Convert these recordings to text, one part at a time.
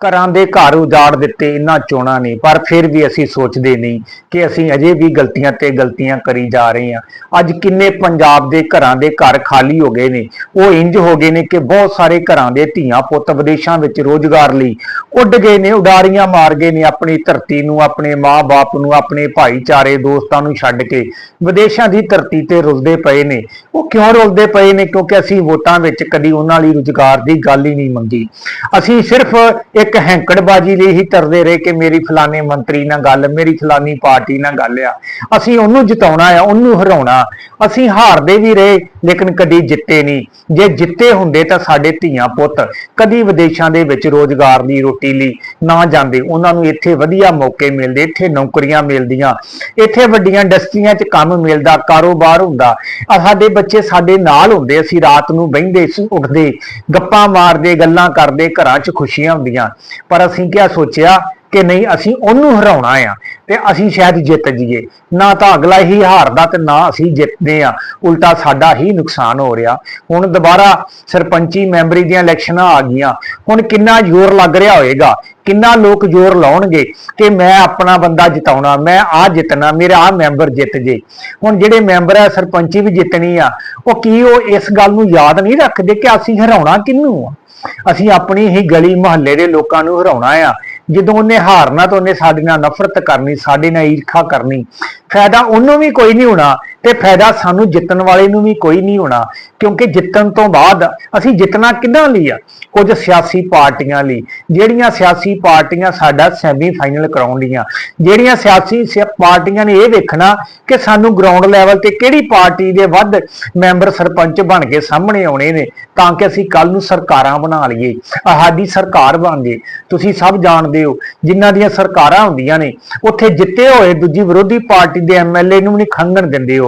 ਘਰਾਂ ਦੇ ਘਰ ਉਜਾੜ ਦਿੱਤੇ ਇਹਨਾਂ ਚੋਣਾਂ ਨੇ ਪਰ ਫਿਰ ਵੀ ਅਸੀਂ ਸੋਚਦੇ ਨਹੀਂ ਕਿ ਅਸੀਂ ਅਜੇ ਵੀ ਗਲਤੀਆਂ ਤੇ ਗਲਤੀਆਂ ਕਰੀ ਜਾ ਰਹੇ ਹਾਂ। ਅੱਜ ਕਿੰਨੇ ਪੰਜਾਬ ਦੇ ਘਰਾਂ ਦੇ ਘਰ ਖਾਲੀ ਹੋ ਗਏ ਨੇ। ਉਹ ਇੰਜ ਹੋ ਗਏ ਨੇ ਕਿ ਬਹੁਤ ਸਾਰੇ ਘਰਾਂ ਦੇ ਧੀਆਂ ਪੁੱਤ ਵਿਦੇਸ਼ਾਂ ਵਿੱਚ ਰੋਜ਼ਗਾਰ ਲਈ ਉੱਡ ਗਏ ਨੇ, ਉਡਾਰੀਆਂ ਮਾਰ ਗਏ ਨੇ ਆਪਣੀ ਧਰਤੀ ਨੂੰ, ਆਪਣੇ ਮਾਂ-ਬਾਪ ਨੂੰ, ਆਪਣੇ ਭਾਈਚਾਰੇ, ਦੋਸਤਾਂ ਨੂੰ ਛੱਡ ਕੇ। ਵਿਦੇਸ਼ਾਂ ਦੀ ਧਰਤੀ ਤੇ ਰੁਲਦੇ ਪਏ ਨੇ। ਉਹ ਕਿਉਂ ਰੁਲਦੇ ਪਏ ਨੇ? ਕਿਉਂਕਿ ਅਸੀਂ ਵੋਟਾਂ ਵਿੱਚ ਕਦੀ ਉਹਨਾਂ ਲਈ ਰੁਜ਼ਗਾਰ ਦੀ ਗੱਲ ਹੀ ਨਹੀਂ ਮੰਗੀ। ਅਸੀਂ ਸਿਰਫ ਇੱਕ ਹੈਂਕੜਬਾਜੀ ਲਈ ਹੀ ਤਰਦੇ ਰਹੇ ਕਿ ਮੇਰੀ ਫਲਾਣੇ ਮੰਤਰੀ ਨਾਲ ਗੱਲ, ਮੇਰੀ ਫਲਾਨੀ ਪਾਰਟੀ ਨਾਲ ਗੱਲ ਆ। ਅਸੀਂ ਉਹਨੂੰ ਜਿਤਾਉਣਾ ਆ, ਉਹਨੂੰ ਹਰਾਉਣਾ। ਅਸੀਂ ਹਾਰਦੇ ਵੀ ਰਹੇ, ਲੇਕਿਨ ਕਦੀ ਜਿੱਤੇ ਨਹੀਂ। ਜੇ ਜਿੱਤੇ ਹੁੰਦੇ ਤਾਂ ਸਾਡੇ ਧੀਆਂ ਪੁੱਤ ਕਦੀ ਵਿਦੇਸ਼ਾਂ ਦੇ ਵਿੱਚ ਰੋਜ਼ਗਾਰ ਦੀ ਰੋਟੀ ਲਈ ਨਾ ਜਾਂਦੇ। ਉਹਨਾਂ ਨੂੰ ਇੱਥੇ ਵਧੀਆ ਮੌਕੇ ਮਿਲਦੇ, ਇੱਥੇ ਨੌਕਰੀਆਂ ਮਿਲਦੀਆਂ, ਇੱਥੇ ਵੱਡੀਆਂ ਇੰਡਸਟਰੀਆਂ 'ਚ ਕੰਮ ਮਿਲਦਾ, ਕਾਰੋਬਾਰ ਹੁੰਦਾ। ਆ ਸਾਡੇ ਬੱਚੇ ਸਾਡੇ ਨਾਲ ਹੁੰਦੇ, ਅਸੀਂ ਰਾਤ ਨੂੰ ਬਹਿੰਦੇ ਉੱਠਦੇ, ਗੱਪਾਂ ਮਾਰਦੇ, ਗੱਲਾਂ ਕਰਦੇ, ਘਰਾਂ 'ਚ ਖੁਸ਼ੀਆਂ ਹੁੰਦੀਆਂ। ਪਰ ਅਸੀਂ ਕਿਹਾ ਸੋਚਿਆ ਕਿ ਨਹੀਂ, ਅਸੀਂ ਉਹਨੂੰ ਹਰਾਉਣਾ ਆ ਤੇ ਅਸੀਂ ਸ਼ਾਇਦ ਜਿੱਤ ਜਾਈਏ। ਨਾ ਤਾਂ ਅਗਲਾ ਹੀ ਹਾਰਦਾ ਤੇ ਨਾ ਅਸੀਂ ਜਿੱਤਦੇ ਆ। ਉਲਟਾ ਸਾਡਾ ਹੀ ਨੁਕਸਾਨ ਹੋ ਰਿਹਾ। ਹੁਣ ਦੁਬਾਰਾ ਸਰਪੰਚੀ ਮੈਂਬਰੀ ਦੀਆਂ ਇਲੈਕਸ਼ਨਾਂ ਆ ਗਈਆਂ। ਹੁਣ ਕਿੰਨਾ ਜ਼ੋਰ ਲੱਗ ਰਿਹਾ ਹੋਏਗਾ? ਕਿੰਨਾ ਲੋਕ ਜ਼ੋਰ ਲਾਉਣਗੇ ਕਿ ਮੈਂ ਆਪਣਾ ਬੰਦਾ ਜਿਤਾਉਣਾ, ਮੈਂ ਆ ਜਿੱਤਣਾ, ਮੇਰਾ ਆ ਮੈਂਬਰ ਜਿੱਤ ਜੇ। ਹੁਣ ਜਿਹੜੇ ਮੈਂਬਰ ਆ, ਸਰਪੰਚੀ ਵੀ ਜਿੱਤਣੀ ਆ, ਉਹ ਕੀ ਉਹ ਇਸ ਗੱਲ ਨੂੰ ਯਾਦ ਨਹੀਂ ਰੱਖਦੇ ਕਿ ਅਸੀਂ ਹਰਾਉਣਾ ਕਿਹਨੂੰ ਆ? ਅਸੀਂ ਆਪਣੀ ਹੀ ਗਲੀ ਮੁਹੱਲੇ ਦੇ ਲੋਕਾਂ ਨੂੰ ਹਰਾਉਣਾ ਆ। ਜਦੋਂ ਉਹਨੇ ਹਾਰਨਾ ਤਾਂ ਉਹਨੇ ਸਾਡੇ ਨਾਲ ਨਫ਼ਰਤ ਕਰਨੀ, ਸਾਡੇ ਨਾਲ ਈਰਖਾ ਕਰਨੀ। ਫਾਇਦਾ ਉਹਨੂੰ ਵੀ ਕੋਈ ਨਹੀਂ ਹੋਣਾ ਤੇ ਫਾਇਦਾ ਸਾਨੂੰ ਜਿੱਤਣ ਵਾਲੇ ਨੂੰ ਵੀ ਕੋਈ ਨਹੀਂ ਹੋਣਾ, ਕਿਉਂਕਿ ਜਿੱਤਣ ਤੋਂ ਬਾਅਦ ਅਸੀਂ ਜਿੱਤਣਾ ਕਿਹਨਾਂ ਲਈ ਆ? ਕੁਝ ਸਿਆਸੀ ਪਾਰਟੀਆਂ ਲਈ। ਜਿਹੜੀਆਂ ਸਿਆਸੀ ਪਾਰਟੀਆਂ ਸਾਡਾ ਸੈਮੀ ਫਾਈਨਲ ਕਰਾਉਣ ਜਿਹੜੀਆਂ ਸਿਆਸੀ ਸਿ- ਪਾਰਟੀਆਂ ਨੇ ਇਹ ਵੇਖਣਾ ਕਿ ਸਾਨੂੰ ਗਰਾਊਂਡ ਲੈਵਲ ਤੇ ਕਿਹੜੀ ਪਾਰਟੀ ਦੇ ਵੱਧ ਮੈਂਬਰ ਸਰਪੰਚ ਬਣ ਕੇ ਸਾਹਮਣੇ ਆਉਣੇ ਨੇ, ਤਾਂ ਕਿ ਅਸੀਂ ਕੱਲ ਨੂੰ ਸਰਕਾਰਾਂ ਬਣਾ ਲਈਏ। ਸਾਡੀ ਸਰਕਾਰ ਬਣ ਜੇ ਤੁਸੀਂ ਸਭ ਜਾਣਦੇ ਹੋ, ਜਿਨ੍ਹਾਂ ਦੀਆਂ ਸਰਕਾਰਾਂ ਹੁੰਦੀਆਂ ਨੇ, ਉੱਥੇ ਜਿੱਤੇ ਹੋਏ ਦੂਜੀ ਵਿਰੋਧੀ ਪਾਰਟੀ ਦੇ ਐਮਐਲਏ ਨੂੰ ਵੀ ਨਹੀਂ ਖੰਗਣ ਦਿੰਦੇ ਹੋ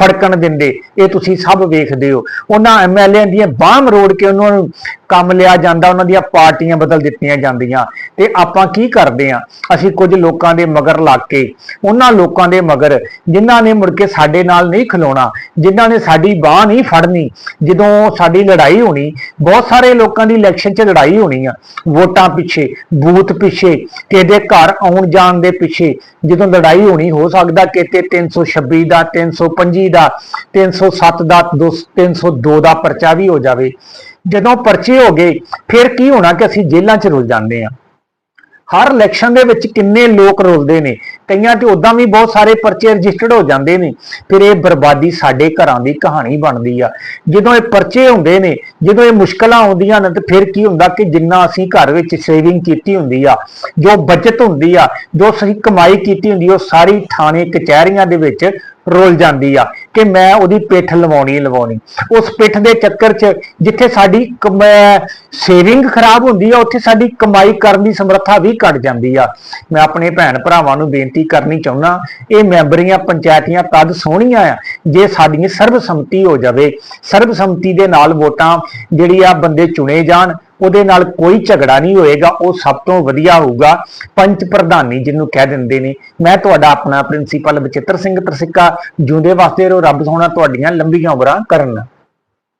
ਫੜਕਣ ਦਿੰਦੇ, ਇਹ ਤੁਸੀਂ ਸਭ ਵੇਖਦੇ ਹੋ। ਉਹਨਾਂ ਐਮਐਲਏ ਦੀਆਂ ਬਾਹਮ ਮਰੋੜ ਕੇ ਉਹਨਾਂ ਨੂੰ ਕੰਮ ਲਿਆ ਜਾਂਦਾ, ਉਹਨਾਂ ਦੀਆਂ ਪਾਰਟੀਆਂ ਬਦਲ ਦਿੱਤੀਆਂ ਜਾਂਦੀਆਂ। ਤੇ ਆਪਾਂ ਕੀ ਕਰਦੇ ਆ ਅਸੀਂ ਕੁਝ ਲੋਕਾਂ ਦੇ ਮਗਰ ਲੱਗ ਕੇ, ਉਹਨਾਂ ਲੋਕਾਂ ਦੇ ਮਗਰ, ਜਿਨ੍ਹਾਂ ਨੇ ਮੁੜ ਕੇ ਸਾਡੇ ਨਾਲ ਨਹੀਂ ਖਲੋਣਾ, ਜਿਨ੍ਹਾਂ ਨੇ ਸਾਡੀ ਬਾਹ ਨਹੀਂ ਫੜਨੀ, ਜਦੋਂ ਸਾਡੀ ਲੜਾਈ ਹੋਣੀ, ਬਹੁਤ ਸਾਰੇ ਲੋਕਾਂ ਦੀ ਇਲੈਕਸ਼ਨ 'ਚ ਲੜਾਈ ਹੋਣੀ ਆ। ਵੋਟਾਂ ਪਿੱਛੇ, ਬੂਥ ਪਿੱਛੇ, ਕਿਹਦੇ ਘਰ ਆਉਣ ਜਾਣ ਦੇ ਪਿੱਛੇ, ਜਦੋਂ ਲੜਾਈ ਹੋਣੀ, ਹੋ ਸਕਦਾ ਕਿਤੇ 326 ਦਾ 325 ਦਾ 307 ਦਾ 302 ਦਾ ਪਰਚਾ ਵੀ ਹੋ ਜਾਵੇ। ਜਦੋਂ ਪਰਚੇ ਹੋ ਗਏ, ਫਿਰ ਕੀ ਹੋਣਾ ਕਿ ਅਸੀਂ ਜੇਲ੍ਹਾਂ 'ਚ ਰੁਲ ਜਾਂਦੇ ਆ ਹਰ ਇਲੈਕਸ਼ਨ ਦੇ ਵਿੱਚ ਕਿੰਨੇ ਲੋਕ ਰੁਲਦੇ ਨੇ? ਕਈਆਂ ਤੇ ਉਦਾਂ ਵੀ ਬਹੁਤ ਸਾਰੇ ਪਰਚੇ ਰਜਿਸਟਰਡ ਹੋ ਜਾਂਦੇ ਨੇ। ਫਿਰ ਇਹ ਬਰਬਾਦੀ ਸਾਡੇ ਘਰਾਂ ਦੀ ਕਹਾਣੀ ਬਣਦੀ ਆ। ਜਦੋਂ ਇਹ ਪਰਚੇ ਹੁੰਦੇ ਨੇ, ਜਦੋਂ ਇਹ ਮੁਸ਼ਕਲਾਂ ਆਉਂਦੀਆਂ ਨੇ, ਤੇ ਫਿਰ ਕੀ ਹੁੰਦਾ ਕਿ ਜਿੰਨਾ ਅਸੀਂ ਘਰ ਵਿੱਚ ਸੇਵਿੰਗ ਕੀਤੀ ਹੁੰਦੀ ਆ, ਜੋ ਬਚਤ ਹੁੰਦੀ ਆ, ਜੋ ਅਸੀਂ ਕਮਾਈ ਕੀਤੀ ਹੁੰਦੀ ਉਹ ਸਾਰੀ ਥਾਣੇ, ਕਚਹਿਰੀਆਂ ਦੇ ਵਿੱਚ ਰੁਲ ਜਾਂਦੀ ਆ ਕਿ ਮੈਂ ਉਹਦੀ ਪਿੱਠ ਲਵਾਉਣੀ ਲਵਾਉਣੀ। ਉਸ ਪਿੱਠ ਦੇ ਚੱਕਰ 'ਚ ਜਿੱਥੇ ਸਾਡੀ ਸੇਵਿੰਗ ਖਰਾਬ ਹੁੰਦੀ ਆ, ਉੱਥੇ ਸਾਡੀ ਕਮਾਈ ਕਰਨ ਦੀ ਸਮਰੱਥਾ ਵੀ ਘਟ ਜਾਂਦੀ ਆ। ਮੈਂ ਆਪਣੇ ਭੈਣ ਭਰਾਵਾਂ ਨੂੰ ਬੇਨਤੀ ਕਰਨੀ ਚਾਹੁੰਦਾ, ਇਹ ਮੈਂਬਰੀਆਂ, ਪੰਚਾਇਤੀਆਂ ਤਦ ਸੋਹਣੀਆਂ ਆ, ਜੇ ਸਾਡੀ ਸਰਬਸੰਮਤੀ ਹੋ ਜਾਵੇ। ਸਰਬਸੰਮਤੀ ਦੇ ਨਾਲ ਵੋਟਾਂ ਜਿਹੜੀ ਆ ਬੰਦੇ ਚੁਣੇ ਜਾਣ ਉਹਦੇ ਨਾਲ ਕੋਈ ਝਗੜਾ ਨਹੀਂ ਹੋਏਗਾ, ਉਹ ਸਭ ਤੋਂ ਵਧੀਆ ਹੋਊਗਾ। ਪੰਚ ਪ੍ਰਧਾਨੀ ਜਿਹਨੂੰ ਕਹਿ ਦਿੰਦੇ ਨੇ। ਮੈਂ ਤੁਹਾਡਾ ਆਪਣਾ ਪ੍ਰਿੰਸੀਪਲ ਬਚਿੱਤਰ ਸਿੰਘ ਤਰਸਿੱਕਾ ਜੂੰਦੇ ਵਾਸਤੇ ਰਹੋ ਰੱਬ ਸੋਹਣਾ ਤੁਹਾਡੀਆਂ ਲੰਬੀਆਂ ਉਮਰਾਂ ਕਰਨ।